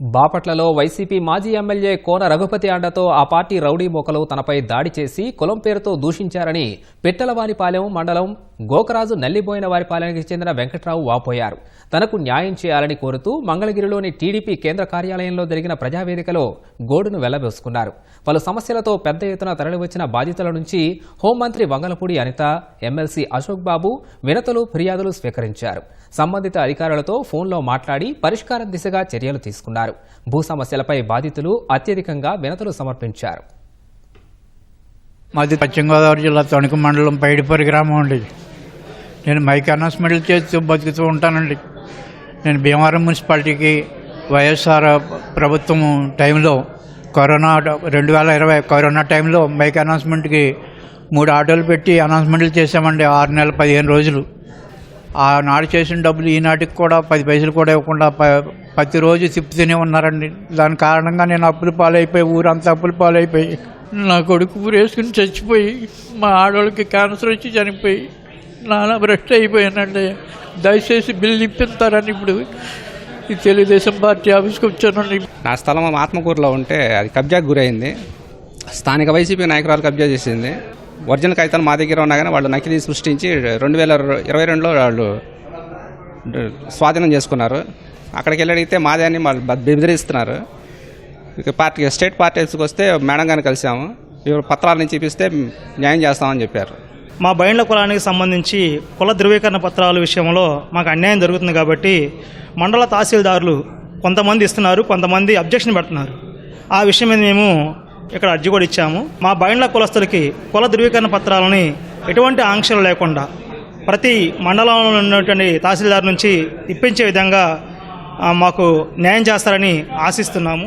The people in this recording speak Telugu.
బాపట్లలో వైసీపీ మాజీ ఎమ్మెల్యే కోన రఘుపతి అండతో ఆ పార్టీ రౌడీ మోకలు తనపై దాడి చేసి కులం పేరుతో దూషించారని పిట్టలవారిపాలెం మండలం గోకరాజు నల్లిబోయిన వారిపాలెంకి చెందిన వెంకట్రావు వాపోయారు. తనకు న్యాయం చేయాలని కోరుతూ మంగళగిరిలోని టీడీపీ కేంద్ర కార్యాలయంలో జరిగిన ప్రజావేదికలో గోడును వెల్లబోసుకున్నారు పలు సమస్యలతో పెద్ద ఎత్తున తరలివచ్చిన బాధితుల నుంచి హోంమంత్రి వంగలపూడి అనిత ఎమ్మెల్సీ అశోక్ బాబు వినతులు ఫిర్యాదులు స్వీకరించారు. సంబంధిత అధికారులతో ఫోన్లో మాట్లాడి పరిష్కారం దిశగా చర్యలు తీసుకున్నారు. భూ సమస్యలపై బాధితులు అత్యధికంగా వినతులు సమర్పించారు. మాది పశ్చిమ గోదావరి జిల్లా తణుకు మండలం పైడిపూరి గ్రామం అండి. నేను మైక్ అనౌన్స్మెంట్లు చేస్తూ బతుకుతూ ఉంటానండి. నేను భీమవరం మున్సిపాలిటీకి వైఎస్ఆర్ ప్రభుత్వం టైంలో కరోనా రెండు వేల ఇరవై కరోనా టైంలో మైక్ అనౌన్స్మెంట్కి మూడు ఆటోలు పెట్టి అనౌన్స్మెంట్లు చేశామండి. ఆరు నెలల పదిహేను రోజులు. ఆనాడు చేసిన డబ్బులు ఈనాటికి కూడా పది పైసలు కూడా ఇవ్వకుండా ప- ప్రతిరోజు తిప్పుతూనే ఉన్నారండి. దాని కారణంగా నేను అప్పుల పాలైపోయి ఊరంతా అప్పుల పాలైపోయి నా కొడుకు ఊరేసుకుని చచ్చిపోయి మా ఆడవాళ్ళకి క్యాన్సర్ వచ్చి చనిపోయి నానా భ్రష్ట అయిపోయానండి. దయచేసి బిల్లు ఇప్పిస్తారని ఇప్పుడు ఈ తెలుగుదేశం పార్టీ ఆఫీస్కి వచ్చానండి. నా స్థలం ఆత్మకూరులో ఉంటే అది కబ్జాకు గురైంది. స్థానిక వైసీపీ నాయకురాలు కబ్జా చేసింది. ఒరిజినల్ కాగితాలు మా దగ్గర ఉన్నా కానీ వాళ్ళు నకిలీ సృష్టించి రెండు వేల ఇరవై రెండులో వాళ్ళు స్వాధీనం చేసుకున్నారు. అక్కడికి వెళ్ళి అడిగితే మాదే అని వాళ్ళు బెదిరిస్తున్నారు. ఇక పార్టీ స్టేట్ పార్టీస్కి వస్తే మేడం గారిని కలిసాము. ఇవి పత్రాల నుంచి చూపిస్తే న్యాయం చేస్తామని చెప్పారు. మా బైండ్ల కులానికి సంబంధించి కుల ధృవీకరణ పత్రాల విషయంలో మాకు అన్యాయం జరుగుతుంది కాబట్టి మండల తహసీల్దారులు కొంతమంది ఇస్తున్నారు కొంతమంది అబ్జెక్షన్ పెడుతున్నారు. ఆ విషయం మీద మేము ఇక్కడ అర్జీ కూడా ఇచ్చాము. మా బైండ్ల కులస్తులకి కుల ధృవీకరణ పత్రాలని ఎటువంటి ఆంక్షలు లేకుండా ప్రతి మండలంలో ఉన్నటువంటి తహసీల్దార్ నుంచి ఇప్పించే విధంగా మాకు న్యాయం చేస్తారని ఆశిస్తున్నాము.